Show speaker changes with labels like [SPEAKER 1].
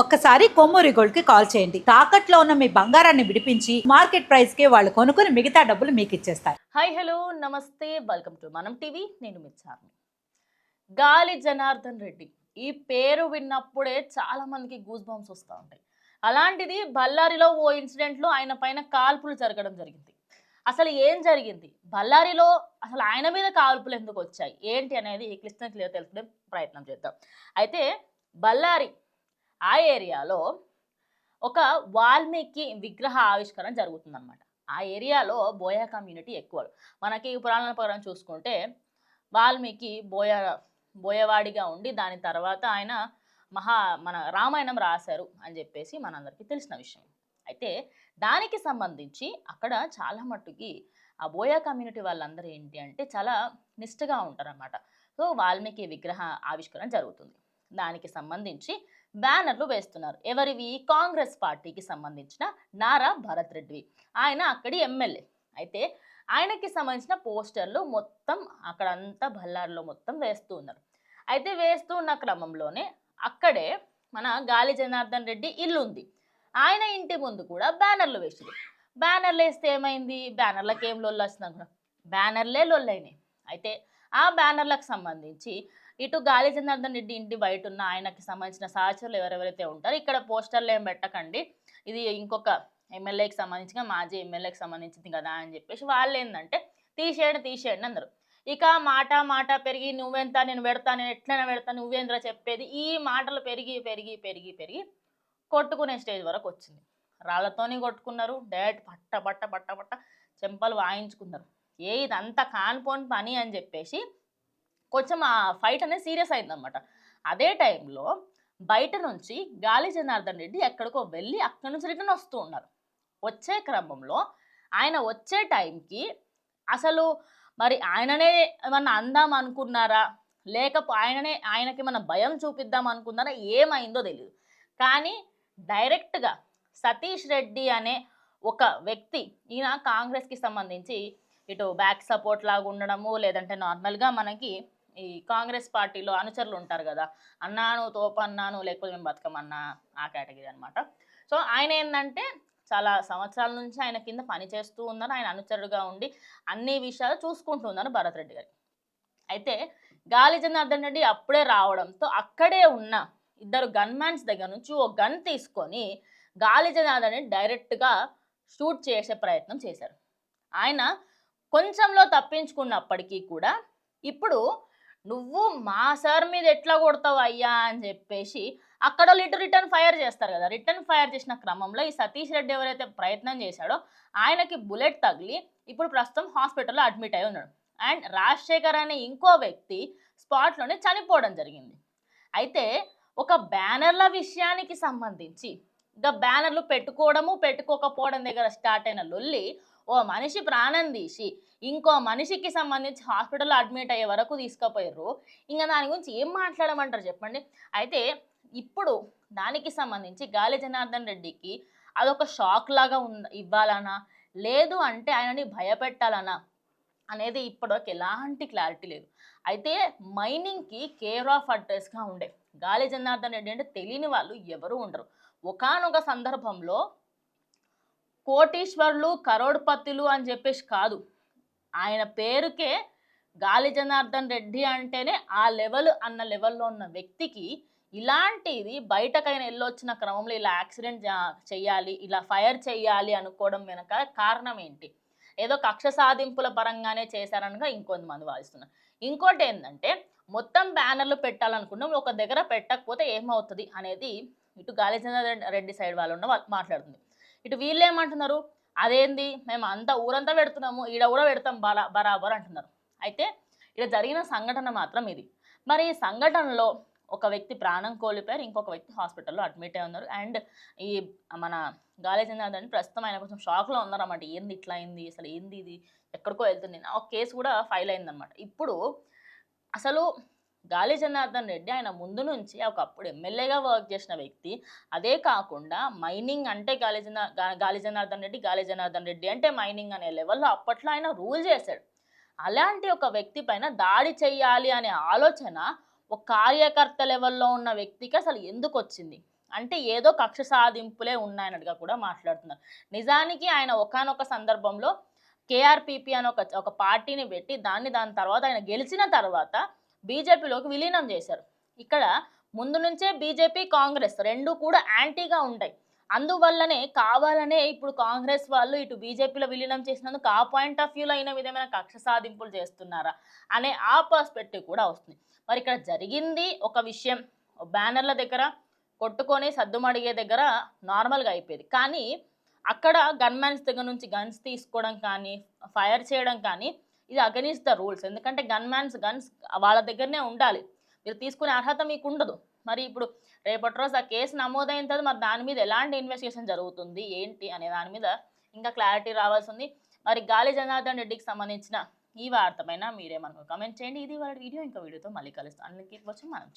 [SPEAKER 1] ఒక్కసారి కొమ్మూరి గోల్డ్కి కాల్ చేయండి. తాకట్లో ఉన్న మీ బంగారాన్ని విడిపించి మార్కెట్ ప్రైస్కి వాళ్ళు కొనుక్కుని మిగతా డబ్బులు మీకు ఇచ్చేస్తారు.
[SPEAKER 2] హాయ్ హలో నమస్తే వెల్కమ్ టు మనం టీవీ. నేను మిచ్చాను గాలి జనార్దన్ రెడ్డి. ఈ పేరు విన్నప్పుడే చాలా మందికి గూస్ బంప్స్ వస్తూ ఉంటాయి. అలాంటిది బళ్ళారిలో ఓ ఇన్సిడెంట్లో ఆయన పైన కాల్పులు జరగడం జరిగింది. అసలు ఏం జరిగింది? బళ్ళారిలో అసలు ఆయన మీద కాల్పులు ఎందుకు వచ్చాయి? ఏంటి అనేది ఈ క్లిష్టం క్లియర్ తెలుసుకునే ప్రయత్నం చేద్దాం. అయితే బళ్ళారి ఆ ఏరియాలో ఒక వాల్మీకి విగ్రహ ఆవిష్కరణ జరుగుతుందన్నమాట. ఆ ఏరియాలో బోయా కమ్యూనిటీ ఎక్కువ. మనకి పురాణాల ప్రకారం చూసుకుంటే వాల్మీకి బోయ బోయవాడిగా ఉండి దాని తర్వాత ఆయన మహా మన రామాయణం రాశారు అని చెప్పేసి మనందరికీ తెలిసిన విషయం. అయితే దానికి సంబంధించి అక్కడ చాలా మట్టుకి ఆ బోయా కమ్యూనిటీ వాళ్ళందరూ ఏంటి అంటే చాలా నిష్ఠగా ఉంటారనమాట సో వాల్మీకి విగ్రహ ఆవిష్కరణ జరుగుతుంది. దానికి సంబంధించి బ్యానర్లు వేస్తున్నారు. ఎవరివి? కాంగ్రెస్ పార్టీకి సంబంధించిన నారా భరత్ రెడ్డివి ఆయన అక్కడి ఎమ్మెల్యే. అయితే ఆయనకి సంబంధించిన పోస్టర్లు మొత్తం అక్కడంతా బల్లార్లో మొత్తం వేస్తూ ఉన్నారు. అయితే వేస్తూ ఉన్న క్రమంలోనే అక్కడే మన గాలి జనార్దన్ రెడ్డి ఇల్లు ఉంది. ఆయన ఇంటి ముందు కూడా బ్యానర్లు వేసింది బ్యానర్లు వేస్తే ఏమైంది? బ్యానర్లకు ఏం లొల్లు వచ్చినా కూడా బ్యానర్లే లొల్లైనాయి అయితే ఆ బ్యానర్లకు సంబంధించి ఇటు గాలి జనార్దన్ రెడ్డి ఇంటి బయట ఉన్న ఆయనకి సంబంధించిన సహచరులు ఎవరెవరైతే ఉంటారో ఇక్కడ పోస్టర్లు ఏం పెట్టకండి. ఇది ఇంకొక ఎమ్మెల్యేకి సంబంధించిన మాజీ ఎమ్మెల్యేకి సంబంధించింది కదా అని చెప్పేసి వాళ్ళు ఏంటంటే తీసేయండి తీసేయండి అందరు. ఇక మాట మాట పెరిగి నువ్వెంత నేను పెడతా నేను ఎట్లైనా పెడతా నువ్వేంద్ర చెప్పేది? ఈ మాటలు పెరిగి పెరిగి పెరిగి పెరిగి కొట్టుకునే స్టేజ్ వరకు వచ్చింది. రాళ్ళతోనే కొట్టుకున్నారు డైరెక్ట్ పట్ట పట్ట పట్ట పట్ట చెంపలు వాయించుకున్నారు. ఏ ఇదంతా కాన్పోని పని అని చెప్పేసి కొంచెం ఆ ఫైట్ అనేది సీరియస్ అయిందనమాట అదే టైంలో బయట నుంచి గాలి జనార్దన్ రెడ్డి ఎక్కడికో వెళ్ళి అక్కడి నుంచి రిటర్న్ వస్తూ ఉన్నారు. వచ్చే క్రమంలో ఆయన వచ్చే టైంకి అసలు మరి ఆయననే ఏమన్నా అందాం అనుకున్నారా? లేకపో ఆయననే ఆయనకి మన భయం చూపిద్దాం అనుకున్నారా? ఏమైందో తెలియదు కానీ డైరెక్ట్గా సతీష్ రెడ్డి అనే ఒక వ్యక్తి ఈయన కాంగ్రెస్కి సంబంధించి ఇటు బ్యాక్ సపోర్ట్ లాగా ఉండడము లేదంటే నార్మల్గా మనకి ఈ కాంగ్రెస్ పార్టీలో అనుచరులు ఉంటారు కదా అన్నాను తోపన్నాను లేకపోతే మేము బతుకమన్నా ఆ కేటగిరీ అనమాట సో ఆయన ఏంటంటే చాలా సంవత్సరాల నుంచి ఆయన కింద పని చేస్తూ ఉన్నారు ఆయన అనుచరుడుగా ఉండి అన్ని విషయాలు చూసుకుంటూ ఉన్నారు భరత్ రెడ్డి గారు. అయితే గాలి జనార్దన్ రెడ్డి అప్పుడే రావడంతో అక్కడే ఉన్న ఇద్దరు గన్మ్యాన్స్ దగ్గర నుంచి ఓ గన్ తీసుకొని గాలి జనార్దన్ రెడ్డి డైరెక్ట్గా షూట్ చేసే ప్రయత్నం చేశారు. ఆయన కొంచెంలో తప్పించుకున్నప్పటికీ కూడా ఇప్పుడు నువ్వు మా సార్ మీద ఎట్లా కొడతావు అయ్యా అని చెప్పేసి అక్కడ వాళ్ళు ఇటు రిటర్న్ ఫైర్ చేస్తారు కదా. రిటర్న్ ఫైర్ చేసిన క్రమంలో ఈ సతీష్ రెడ్డి ఎవరైతే ప్రయత్నం చేశాడో ఆయనకి బుల్లెట్ తగిలి ఇప్పుడు ప్రస్తుతం హాస్పిటల్లో అడ్మిట్ అయి ఉన్నాడు. అండ్ రాజశేఖర్ అనే ఇంకో వ్యక్తి స్పాట్లోనే చనిపోవడం జరిగింది. అయితే ఒక బ్యానర్ల విషయానికి సంబంధించి ఇంకా బ్యానర్లు పెట్టుకోవడము పెట్టుకోకపోవడం దగ్గర స్టార్ట్ అయిన లొల్లి ఓ మనిషి ప్రాణం తీసి ఇంకో మనిషికి సంబంధించి హాస్పిటల్లో అడ్మిట్ అయ్యే వరకు తీసుకుపోయారు ఇంకా దాని గురించి ఏం మాట్లాడమంటారు చెప్పండి? అయితే ఇప్పుడు దానికి సంబంధించి గాలి జనార్దన్ రెడ్డికి అదొక షాక్ లాగా ఉంద ఇవ్వాలనా? లేదు అంటే ఆయనని భయపెట్టాలనా? అనేది ఇప్పటివరకు ఎలాంటి క్లారిటీ లేదు. అయితే మైనింగ్కి కేర్ ఆఫ్ అడ్రస్గా ఉండే గాలి జనార్దన్ రెడ్డి అంటే తెలియని వాళ్ళు ఎవరు ఉండరు. ఒకానొక సందర్భంలో కోటీశ్వర్లు కరోడ్పతులు అని చెప్పేసి కాదు. ఆయన పేరుకే గాలి జనార్దన్ రెడ్డి అంటేనే ఆ లెవెల్ అన్న లెవెల్లో ఉన్న వ్యక్తికి ఇలాంటిది బయటకైనా వెళ్ళొచ్చిన క్రమంలో ఇలా యాక్సిడెంట్ చేయాలి ఇలా ఫైర్ చేయాలి అనుకోవడం వెనక కారణం ఏంటి? ఏదో కక్ష సాధింపుల పరంగానే చేశారనగా ఇంకొంతమంది వాదిస్తున్నారు. ఇంకోటి ఏంటంటే మొత్తం బ్యానర్లు పెట్టాలనుకున్నాం ఒక దగ్గర పెట్టకపోతే ఏమవుతుంది అనేది ఇటు గాలి జనార్దన్ రెడ్డి సైడ్ వాళ్ళు ఉన్న వాళ్ళు మాట్లాడుతుంది. ఇటు వీళ్ళు ఏమంటున్నారు అదేంది? మేము అంతా ఊరంతా పెడుతున్నాము ఈడ కూడా పెడతాం బరా బరాబర్ అంటున్నారు. అయితే ఇక్కడ జరిగిన సంఘటన మాత్రం ఇది. మరి ఈ సంఘటనలో ఒక వ్యక్తి ప్రాణం కోల్పోయారు ఇంకొక వ్యక్తి హాస్పిటల్లో అడ్మిట్ అయి ఉన్నారు. అండ్ ఈ మన గాలి జనార్దన్ ప్రస్తుతం ఆయన కొంచెం షాక్లో ఉన్నారన్నమాట. ఏంది ఇట్లా అయింది? అసలు ఏంది ఇది? ఎక్కడికో వెళ్తుంది. ఒక కేసు కూడా ఫైల్ అయిందనమాట ఇప్పుడు అసలు గాలి జనార్దన్ రెడ్డి ఆయన ముందు నుంచి ఒకప్పుడు ఎమ్మెల్యేగా వర్క్ చేసిన వ్యక్తి. అదే కాకుండా మైనింగ్ అంటే గాలి జనా గాలి జనార్దన్ రెడ్డి గాలి జనార్దన్ రెడ్డి అంటే మైనింగ్ అనే లెవెల్లో అప్పట్లో ఆయన రూల్ చేశాడు. అలాంటి ఒక వ్యక్తి పైన దాడి చేయాలి అనే ఆలోచన ఒక కార్యకర్త లెవెల్లో ఉన్న వ్యక్తికి అసలు ఎందుకు వచ్చింది? అంటే ఏదో కక్ష సాధింపులే ఉన్నాయన్నట్టుగా కూడా మాట్లాడుతున్నారు. నిజానికి ఆయన ఒకానొక సందర్భంలో కేఆర్పిపి అని ఒక ఒక పార్టీని పెట్టి దాన్ని దాని తర్వాత ఆయన గెలిచిన తర్వాత బీజేపీలోకి విలీనం చేశారు. ఇక్కడ ముందు నుంచే బీజేపీ కాంగ్రెస్ రెండు కూడా యాంటీగా ఉంటాయి. అందువల్లనే కావాలనే ఇప్పుడు కాంగ్రెస్ వాళ్ళు ఇటు బీజేపీలో విలీనం చేసినందుకు ఆ పాయింట్ ఆఫ్ వ్యూలో అయిన విధమైన కక్ష సాధింపులు చేస్తున్నారా అనే ఆ పర్స్పెక్టివ్ కూడా వస్తుంది. మరి ఇక్కడ జరిగింది ఒక విషయం. బ్యానర్ల దగ్గర కొట్టుకొని సద్దుమడిగే దగ్గర నార్మల్గా అయిపోయేది. కానీ అక్కడ గన్మ్యాన్స్ దగ్గర నుంచి గన్స్ తీసుకోవడం కానీ ఫైర్ చేయడం కానీ ఇది అగనిస్ట్ ద రూల్స్ ఎందుకంటే గన్ మ్యాన్స్ గన్స్ వాళ్ళ దగ్గరనే ఉండాలి. మీరు తీసుకునే అర్హత మీకు ఉండదు మరి ఇప్పుడు రేపటి రోజు ఆ కేసు నమోదైన తర్వాత మరి దాని మీద ఎలాంటి ఇన్వెస్టిగేషన్ జరుగుతుంది ఏంటి అనే దాని మీద ఇంకా క్లారిటీ రావాల్సి ఉంది మరి గాలి జనార్దన్ రెడ్డికి సంబంధించిన ఈ వార్తపైన మీరేమనుకో కమెంట్ చేయండి. ఇది వాళ్ళ వీడియో. ఇంకా వీడియోతో మళ్ళీ కలుస్తాను అందుకే వచ్చి మనం